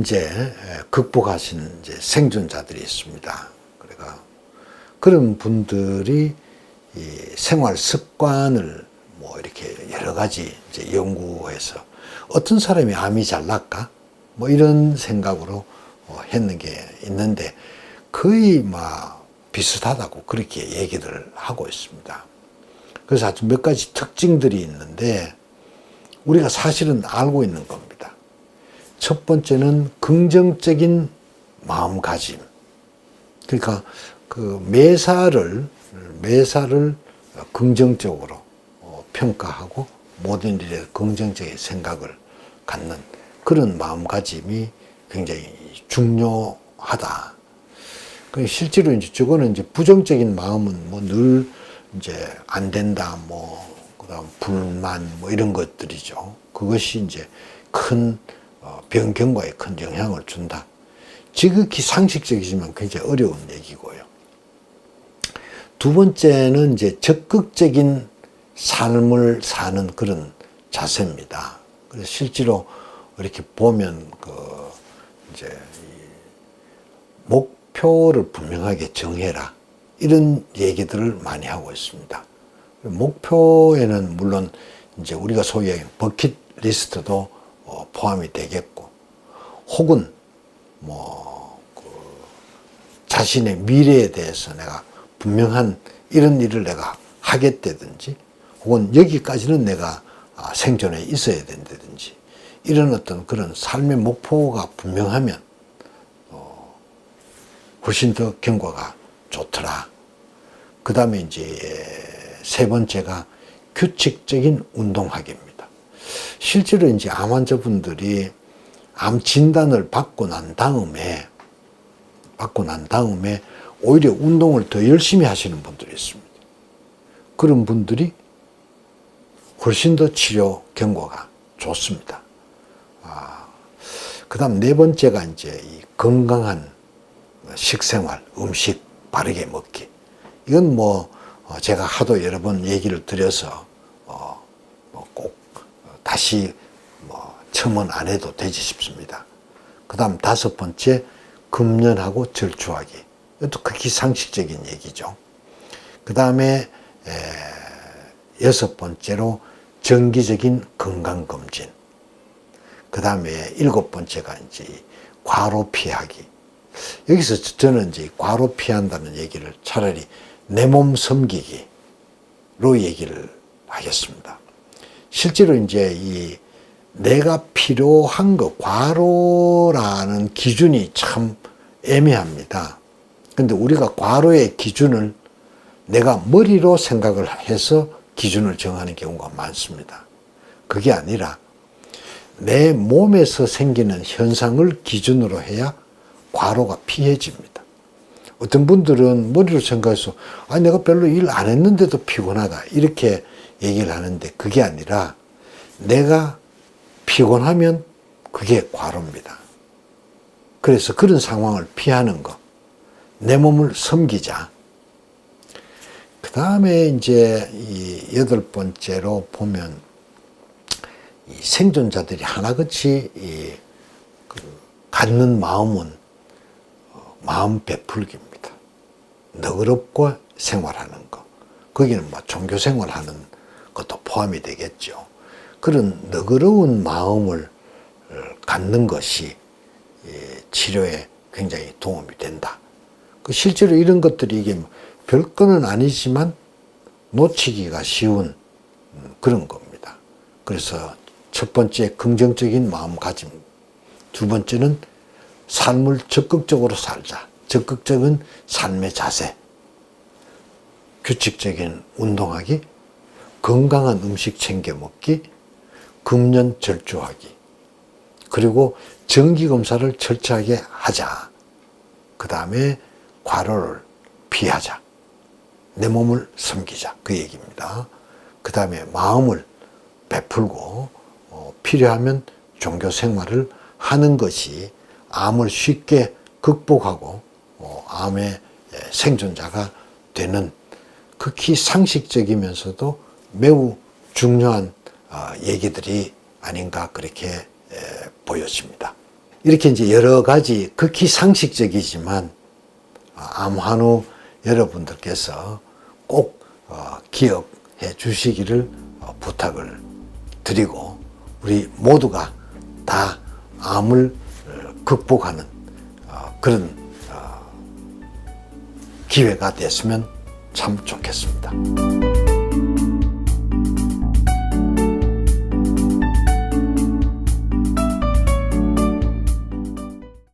이제 극복하신 이제 생존자들이 있습니다. 그러니까 그런 분들이 이 생활 습관을 뭐 이렇게 여러 가지 이제 연구해서 어떤 사람이 암이 잘 낫까? 뭐 이런 생각으로 어, 했는 게 있는데 거의 막 비슷하다고 그렇게 얘기들을 하고 있습니다. 그래서 아주 몇 가지 특징들이 있는데 우리가 사실은 알고 있는 겁니다. 첫 번째는 긍정적인 마음가짐. 그러니까 그 매사를 매사를 긍정적으로 어, 평가하고 모든 일에 긍정적인 생각을 갖는 그런 마음가짐이 굉장히 중요하다. 그 실제로 이제 저거는 이제 부정적인 마음은 뭐 늘 이제 안 된다, 뭐 그다음 불만 뭐 이런 것들이죠. 그것이 이제 큰 어, 변경과에 큰 영향을 준다. 지극히 상식적이지만 굉장히 어려운 얘기고요. 두 번째는 이제 적극적인 삶을 사는 그런 자세입니다. 그래서 실제로 이렇게 보면 그 이제 이 목표를 분명하게 정해라 이런 얘기들을 많이 하고 있습니다. 목표에는 물론 이제 우리가 얘기하는 버킷 리스트도 어, 포함이 되겠고 혹은 뭐 그 자신의 미래에 대해서 내가 분명한 이런 일을 내가 하겠다든지 혹은 여기까지는 내가 아, 생존에 있어야 된다든지 이런 어떤 그런 삶의 목표가 분명하면 어, 훨씬 더 경과가 좋더라. 그 다음에 이제 세 번째가 규칙적인 운동하기입니다. 실제로 이제 암 환자분들이 암 진단을 받고 난 다음에 받고 난 다음에 오히려 운동을 더 열심히 하시는 분들이 있습니다. 그런 분들이 훨씬 더 치료 경과가 좋습니다. 아, 그 다음 네 번째가 이제 이 건강한 식생활, 음식 바르게 먹기. 이건 뭐 어, 제가 하도 여러 번 얘기를 드려서 다시 뭐 첨언 안 해도 되지 싶습니다. 그 다음 다섯 번째 금연하고 절주하기. 이것도 극히 상식적인 얘기죠. 그 다음에 여섯 번째로 정기적인 건강검진. 그 다음에 일곱 번째가 이제 과로 피하기. 여기서 저는 이제 과로 피한다는 얘기를 차라리 내 몸 섬기기로 얘기를 하겠습니다. 실제로 이제 이 내가 필요한 것, 과로라는 기준이 참 애매합니다. 근데 우리가 과로의 기준을 내가 머리로 생각을 해서 기준을 정하는 경우가 많습니다. 그게 아니라 내 몸에서 생기는 현상을 기준으로 해야 과로가 피해집니다. 어떤 분들은 머리로 생각해서 아 내가 별로 일 안 했는데도 피곤하다 이렇게 얘기를 하는데 그게 아니라 내가 피곤하면 그게 과로입니다. 그래서 그런 상황을 피하는 것, 내 몸을 섬기자. 그 다음에 이제 이 여덟 번째로 보면 이 생존자들이 하나같이 이그 갖는 마음은 어, 마음 베풀기입니다. 너그럽고 생활하는 것. 거기는 뭐 종교 생활하는 것도 포함이 되겠죠. 그런 너그러운 마음을 어, 갖는 것이 치료에 굉장히 도움이 된다. 그 실제로 이런 것들이 이게 뭐 별거는 아니지만 놓치기가 쉬운 음, 그런 겁니다. 그래서 첫 번째 긍정적인 마음가짐, 두 번째는 삶을 적극적으로 살자. 적극적인 삶의 자세, 규칙적인 운동하기, 건강한 음식 챙겨 먹기, 금년 절주하기, 그리고 정기 검사를 철저하게 하자. 그 다음에 과로를 피하자. 내 몸을 섬기자. 그 얘기입니다. 그 다음에 마음을 베풀고 어, 필요하면 종교 생활을 하는 것이 암을 쉽게 극복하고 어, 암의 생존자가 되는 극히 상식적이면서도 매우 중요한 어, 얘기들이 아닌가 그렇게 에, 보여집니다. 이렇게 이제 여러 가지 극히 상식적이지만 암환우 여러분들께서 꼭 어, 기억해 주시기를 어, 부탁을 드리고 우리 모두가 다 암을 어, 극복하는 어, 그런 어, 기회가 됐으면 참 좋겠습니다.